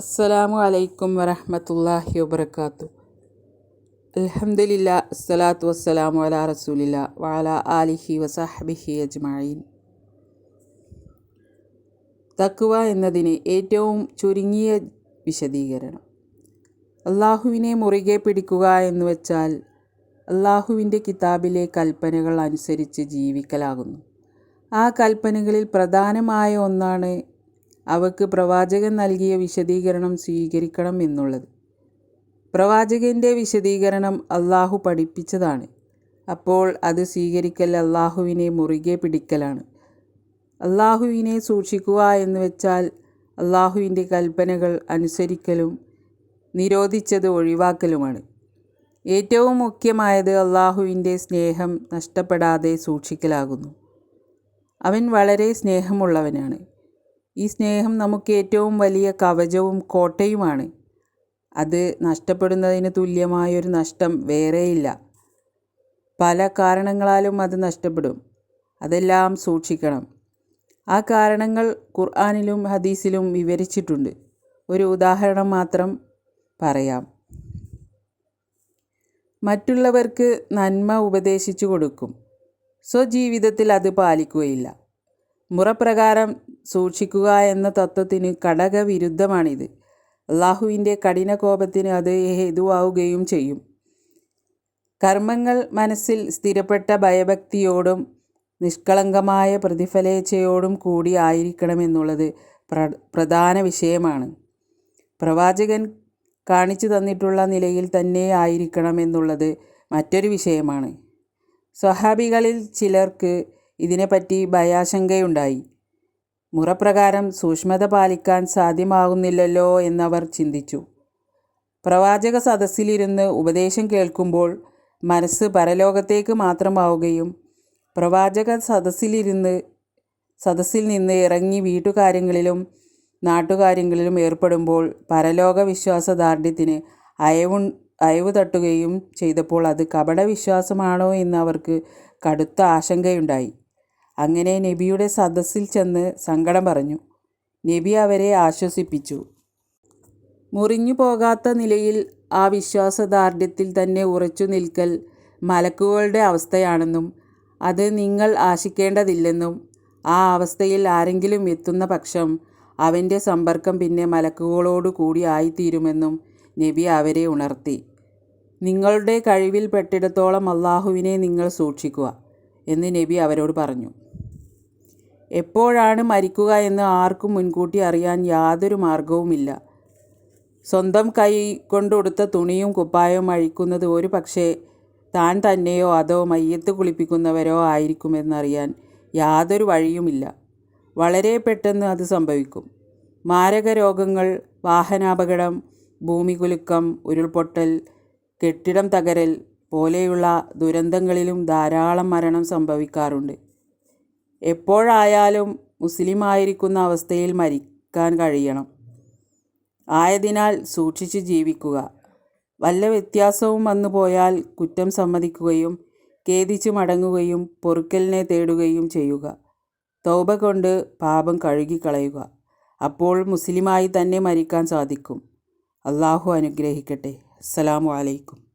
അസ്സലാമു അലൈക്കും വരഹമത്തല്ലാഹി വബർക്കാത്തു അലഹമില്ല അസ്സലാത്തു വസ്സലാമു അലാ റസൂലില്ല വാല ആലിഹി വസാഹബിഹി അജ്മായിൻ തക്കുവ എന്നതിന് ഏറ്റവും ചുരുങ്ങിയ വിശദീകരണം. അള്ളാഹുവിനെ മുറുകെ പിടിക്കുക എന്ന് വെച്ചാൽ അള്ളാഹുവിന്റെ കിതാബിലെ കൽപ്പനകൾ അനുസരിച്ച് ജീവിക്കലാകുന്നു. ആ കൽപ്പനകളിൽ പ്രധാനമായ ഒന്നാണ് അവക്ക് പ്രവാചകൻ നൽകിയ വിശദീകരണം സ്വീകരിക്കണം എന്നുള്ളത്. പ്രവാചകന്റെ വിശദീകരണം അള്ളാഹു പഠിപ്പിച്ചതാണ്. അപ്പോൾ അത് സ്വീകരിക്കൽ അള്ളാഹുവിനെ മുറുകെ പിടിക്കലാണ്. അള്ളാഹുവിനെ സൂക്ഷിക്കുക എന്ന് വെച്ചാൽ അള്ളാഹുവിന്റെ കൽപ്പനകൾ അനുസരിക്കലും നിരോധിച്ചത് ഒഴിവാക്കലുമാണ്. ഏറ്റവും മുഖ്യമായത് അള്ളാഹുവിന്റെ സ്നേഹം നഷ്ടപ്പെടാതെ സൂക്ഷിക്കലാകുന്നു. അവൻ വളരെ സ്നേഹമുള്ളവനാണ്. ഈ സ്നേഹം നമുക്ക് ഏറ്റവും വലിയ കവചവും കോട്ടയുമാണ്. അത് നഷ്ടപ്പെടുന്നതിന് തുല്യമായൊരു നഷ്ടം വേറെയില്ല. പല കാരണങ്ങളാലും അത് നഷ്ടപ്പെടും. അതെല്ലാം സൂക്ഷിക്കണം. ആ കാരണങ്ങൾ ഖുർആാനിലും ഹദീസിലും വിവരിച്ചിട്ടുണ്ട്. ഒരു ഉദാഹരണം മാത്രം പറയാം. മറ്റുള്ളവർക്ക് നന്മ ഉപദേശിച്ചു കൊടുക്കും. സ്വജീവിതത്തിൽ അത് പാലിക്കുകയില്ല. മുറപ്രകാരം സൂക്ഷിക്കുക എന്ന തത്വത്തിന് ഘടകവിരുദ്ധമാണിത് അള്ളാഹുവിന്റെ കഠിന കോപത്തിന് അത് ഹേതുവാവുകയും ചെയ്യും. കർമ്മങ്ങൾ മനസ്സിൽ സ്ഥിരപ്പെട്ട ഭയഭക്തിയോടും നിഷ്കളങ്കമായ പ്രതിഫലേച്ഛയോടും കൂടി ആയിരിക്കണമെന്നുള്ളത് പ്ര പ്രധാന വിഷയമാണ്. പ്രവാചകൻ കാണിച്ചു തന്നിട്ടുള്ള നിലയിൽ തന്നെ ആയിരിക്കണമെന്നുള്ളത് മറ്റൊരു വിഷയമാണ്. സ്വഹാബികളിൽ ചിലർക്ക് ഇതിനെപ്പറ്റി ഭയാശങ്കയുണ്ടായി. മുറപ്രകാരം സൂക്ഷ്മത പാലിക്കാൻ സാധ്യമാകുന്നില്ലല്ലോ എന്നവർ ചിന്തിച്ചു. പ്രവാചക സദസ്സിലിരുന്ന് ഉപദേശം കേൾക്കുമ്പോൾ മനസ്സ് പരലോകത്തേക്ക് മാത്രമാവുകയും പ്രവാചക സദസ്സിലിരുന്ന് സദസ്സിൽ നിന്ന് ഇറങ്ങി വീട്ടുകാര്യങ്ങളിലും നാട്ടുകാര്യങ്ങളിലും ഏർപ്പെടുമ്പോൾ പരലോക വിശ്വാസദാർഢ്യത്തിന് അയവു അയവ് തട്ടുകയും ചെയ്തപ്പോൾ അത് കപടവിശ്വാസമാണോ എന്ന് അവർക്ക് കടുത്ത ആശങ്കയുണ്ടായി. അങ്ങനെ നബിയുടെ സദസ്സിൽ ചെന്ന് സങ്കടം പറഞ്ഞു. നബി അവരെ ആശ്വസിപ്പിച്ചു. മുറിഞ്ഞു പോകാത്ത നിലയിൽ ആ വിശ്വാസദാർഢ്യത്തിൽ തന്നെ ഉറച്ചു നിൽക്കൽ മലക്കുകളുടെ അവസ്ഥയാണെന്നും അത് നിങ്ങൾ ആശിക്കേണ്ടതില്ലെന്നും ആ അവസ്ഥയിൽ ആരെങ്കിലും എത്തുന്ന പക്ഷം അവന്റെ സമ്പർക്കം പിന്നെ മലക്കുകളോടു കൂടി ആയിത്തീരുമെന്നും നബി അവരെ ഉണർത്തി. നിങ്ങളുടെ കഴിവിൽ പെട്ടിടത്തോളം അള്ളാഹുവിനെ നിങ്ങൾ സൂക്ഷിക്കുക എന്ന് നബി അവരോട് പറഞ്ഞു. എപ്പോഴാണ് മരിക്കുക എന്ന് ആർക്കും മുൻകൂട്ടി അറിയാൻ യാതൊരു മാർഗവുമില്ല. സ്വന്തം കൈ കൊണ്ടുടുത്ത തുണിയും കുപ്പായവും അഴിക്കുന്നത് ഒരു പക്ഷേ താൻ തന്നെയോ അതോ മയ്യത്ത് കുളിപ്പിക്കുന്നവരോ ആയിരിക്കുമെന്നറിയാൻ യാതൊരു വഴിയുമില്ല. വളരെ പെട്ടെന്ന് അത് സംഭവിക്കും. മാരക രോഗങ്ങൾ വാഹനാപകടം ഭൂമികുലുക്കം ഉരുൾപൊട്ടൽ കെട്ടിടം തകരൽ പോലെയുള്ള ദുരന്തങ്ങളിലും ധാരാളം മരണം സംഭവിക്കാറുണ്ട്. എപ്പോഴായാലും മുസ്ലിമായിരിക്കുന്ന അവസ്ഥയിൽ മരിക്കാൻ കഴിയണം. ആയതിനാൽ സൂക്ഷിച്ച് ജീവിക്കുക. വല്ല വ്യത്യാസവും വന്നു പോയാൽ കുറ്റം സമ്മതിക്കുകയും ഖേദിച്ച് മടങ്ങുകയും പൊറുക്കലിനെ തേടുകയും ചെയ്യുക. തൗബ കൊണ്ട് പാപം കഴുകിക്കളയുക. അപ്പോൾ മുസ്ലിമായി തന്നെ മരിക്കാൻ സാധിക്കും. അള്ളാഹു അനുഗ്രഹിക്കട്ടെ. അസ്സലാമു അലൈക്കും.